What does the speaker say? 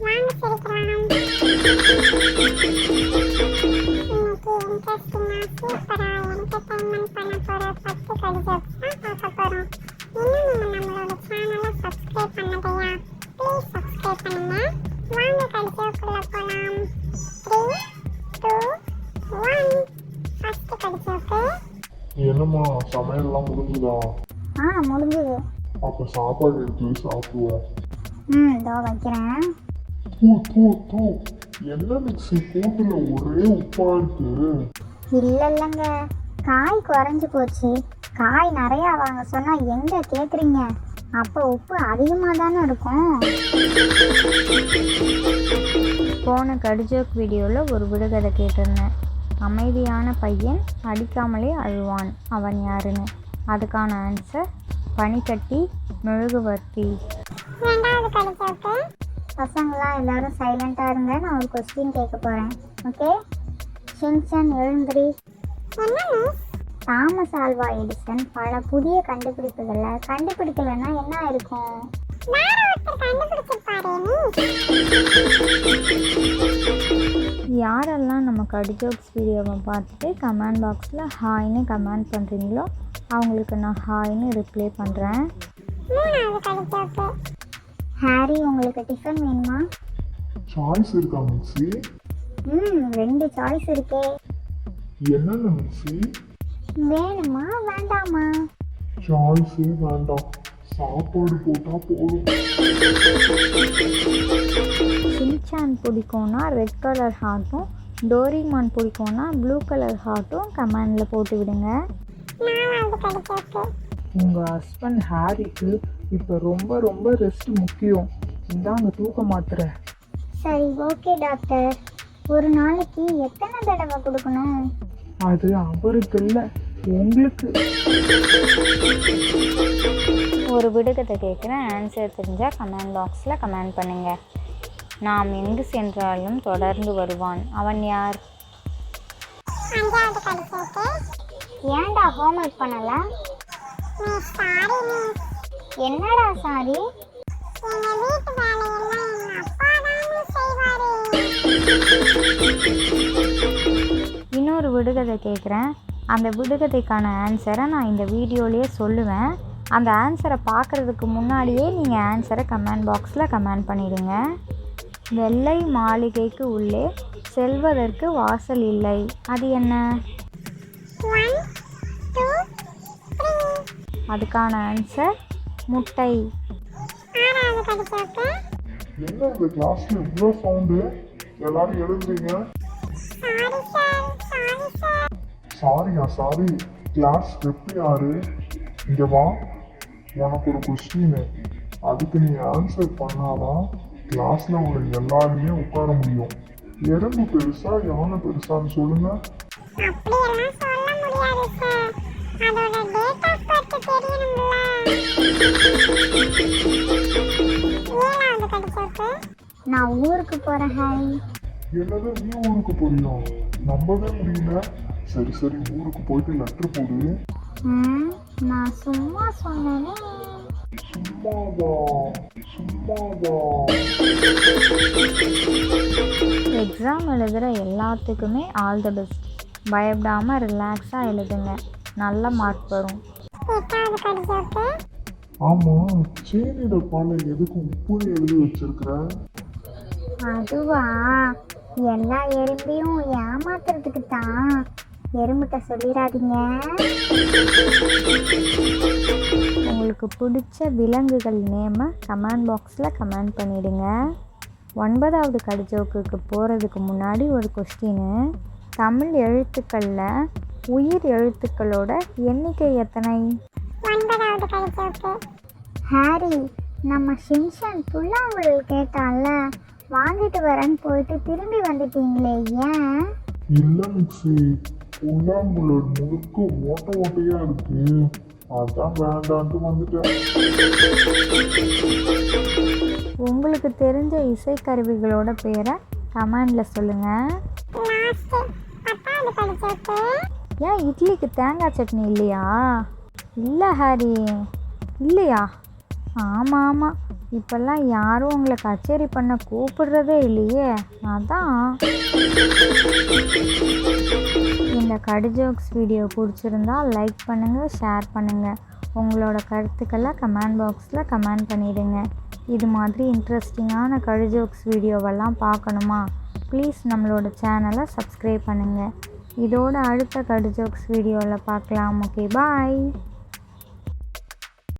வாங்க சிரிக்கலாம் இன்னைக்கு இன்ட்ரெஸ்டிங்கா சூப்பரா என்டர்டைன்மெண்ட் பண்ண போற பத்து கடி ஜோக்ஸ் தான் பார்க்க போறோம் இன்னும் நீங்க நம்மளோட சேனலை சப்ஸ்கிரைப் பண்ணலையா ப்ளீஸ் சப்ஸ்கிரைப் பண்ணுங்க வாங்க கடி ஜோக்குள்ள போலாம் த்ரீ டூ ஒன் ஃபர்ஸ்ட் கடி ஜோக்கு என்னம்மா சமையல்லாம் முடிஞ்சுதா ஆ முடிஞ்சுது அப்போ சாப்பாடு எடுத்து வை, சாப்பிடுவோம் ம் இதோ வைக்கிறேன் தூ தூ தூ. என்ன மிக்ஸி? கூட்டுல ஒரே உப்பா இருக்கு இல்லை இல்லைங்க காய் குறைஞ்சி போச்சு. காய் நிறையா வாங்க சொன்னால் எங்கே கேட்குறீங்க அப்போ உப்பு அதிகமாக தானே இருக்கும். போன கடிஜோக் வீடியோவில் ஒரு விடுகதை கேட்டிருந்தேன். அமைதியான பையன் அடிக்காமலே அழுவான். அவன் யாருன்னு. அதுக்கான ஆன்சர் பனிக்கட்டி மெழுகுவர்த்தி. பசங்களாம் எல்லாரும் சைலண்ட்டாக இருங்க நான் ஒரு கொஸ்டின் கேட்க போகிறேன் ஓகே ஷின்சன் எழுந்திரி. தாமஸ் ஆல்வா எடிசன் பல புதிய கண்டுபிடிப்புகளை கண்டுபிடிக்கலைன்னா என்ன இருக்கும்? யாரெல்லாம் நம்ம கடிஜோக்ஸ் வீடியோவை பார்த்துட்டு கமெண்ட் பாக்ஸில் ஹாய்னு கமெண்ட் பண்ணுறீங்களோ அவங்களுக்கு நான் ஹாய்னு ரிப்ளை பண்ணுறேன் ஹாரி உங்களுக்கு டிஃபன் வேணுமா? சாய்ஸ் இருக்கா மிக்ஸி? ம் ரெண்டு சாய்ஸ் இருக்கே. என்னென்ன மிக்ஸி? வேணுமா வேண்டாமா? சாய்ஸே வேண்டாம். சாப்பாடு போட்டா போதும். ஷின்சான் பிடிக்கும்னா ரெட் கலர் ஹார்ட்டும் டோரிமான் பிடிக்கும்னா ப்ளூ கலர் ஹார்ட்டும் கமெண்டில் போட்டு விடுங்க. உங்கள் ஹஸ்பண்ட் ஹாரிக்கு இப்போ ரொம்ப ரொம்ப ரெஸ்ட் முக்கியம். இந்தாங்க தூக்க மாத்திரை. சரி ஓகே டாக்டர் ஒரு நாளைக்கு எத்தனை தடவை கொடுக்கணும்? அது அவருக்கு இல்லை உங்களுக்கு. ஒரு விடுகதை கேட்குறேன் ஆன்சர் தெரிஞ்சால் கமெண்ட் பாக்ஸில் கமெண்ட் பண்ணுங்கள் நாம் எங்கு சென்றாலும் தொடர்ந்து வருவான். அவன் யார்? ஏன்டா ஹோம்ஒர்க் பண்ணல? என்னடா சாரி? இன்னொரு விடுகதை கேட்குறேன் அந்த விடுகதைக்கான ஆன்சரை நான் இந்த வீடியோலேயே சொல்லுவேன். அந்த ஆன்சரை பார்க்குறதுக்கு முன்னாடியே நீங்கள் ஆன்சரை கமெண்ட் பாக்ஸில் கமெண்ட் பண்ணிடுங்க. வெள்ளை மாளிகைக்கு உள்ளே செல்வதற்கு வாசல் இல்லை. அது என்ன? அதுக்கான ஆன்சர் முட்டை. என்ன இந்த கிளாஸ்ல இவ்வளோ சவுண்டு எல்லாரும் எழுதுறீங்க சாரி சார் சாரி சார் சாரியா சாரி கிளாஸ் ரெப் யாரு? இங்க வா. உனக்கு ஒரு கொஸ்டின் அதுக்கு நீ ஆன்சர் பண்ணாதான் கிளாஸ்ல உள்ள எல்லாருமே உட்கார முடியும். எறும்பு பெருசா யானை பெருசான்னு சொல்லுங்க. அப்படியெல்லாம் சொல்ல முடியாது சார் அதோட டேட் ஆஃப் பர்த் ஜோக்கு நான் ஊருக்கு போகிறேன் ஹாரி என்னது நீ ஊருக்கு போறியா? நம்பவே முடியல. சரி சரி ஊருக்கு போயிட்டு லெட்டர் போடு. ம் நான் சும்மா சொன்னேனே. சும்மாவா? சும்மாவா? எக்ஸாம் எழுதுகிற எல்லாத்துக்குமே ஆல் த பெஸ்ட் பயப்படாமல் ரிலாக்ஸாக எழுதுங்க. நல்ல மார்க் வரும். எட்டாவது கடி ஜோக்கு ஆமா சேனியோட பாலை எதுக்கு உப்பு எழுதி வச்சிருக்கிற? அதுவா எல்லா எறும்பையும் ஏமாத்துறதுக்கு தான் எறும்புட்ட சொல்லிடாதீங்க உங்களுக்கு பிடிச்ச விலங்குகள் நேமை கமெண்ட் பாக்ஸில் கமெண்ட் பண்ணிடுங்க. ஒன்பதாவது கடிஜோக்குக்கு போகிறதுக்கு முன்னாடி ஒரு கொஸ்டின். தமிழ் எழுத்துக்களில் உயிர் எழுத்துக்களோட எண்ணிக்கை எத்தனை? ஒன்பதாவது கடி ஜோக்கு ஹாரி நம்ம ஷின்ஷன் புல்லாங்குழல் கேட்டான்ல வாங்கிட்டு வரேன்னு போயிட்டு திரும்பி வந்துட்டீங்களே ஏன்? இல்ல மிக்ஸி புல்லாங்குழல் முழுக்க ஓட்ட ஓட்டையா இருக்கு. அதான் வேண்டான்ட்டு வந்துட்டேன். உங்களுக்கு தெரிஞ்ச இசைக்கருவிகளோட பேரை கமெண்டில் சொல்லுங்கள் ஏன் இட்லிக்கு தேங்காய் சட்னி இல்லையா? இல்லை ஹாரி. இல்லையா? ஆமாம் ஆமாம் இப்போல்லாம் யாரும் உங்களை கச்சேரி பண்ண கூப்பிடுறதே இல்லையே. அதான். இந்த கடு ஜோக்ஸ் வீடியோ பிடிச்சிருந்தா லைக் பண்ணுங்கள் ஷேர் பண்ணுங்கள் உங்களோட கருத்துக்களை கமெண்ட் பாக்ஸில் கமெண்ட் பண்ணிடுங்க. இது மாதிரி இன்ட்ரெஸ்டிங்கான கடி ஜோக்ஸ் வீடியோவெல்லாம் பார்க்கணுமா? ப்ளீஸ் நம்மளோட சேனலை சப்ஸ்கிரைப் பண்ணுங்கள் இதோட அடுத்த கடி ஜோக்ஸ் வீடியோவில் பார்க்கலாம். Okay bye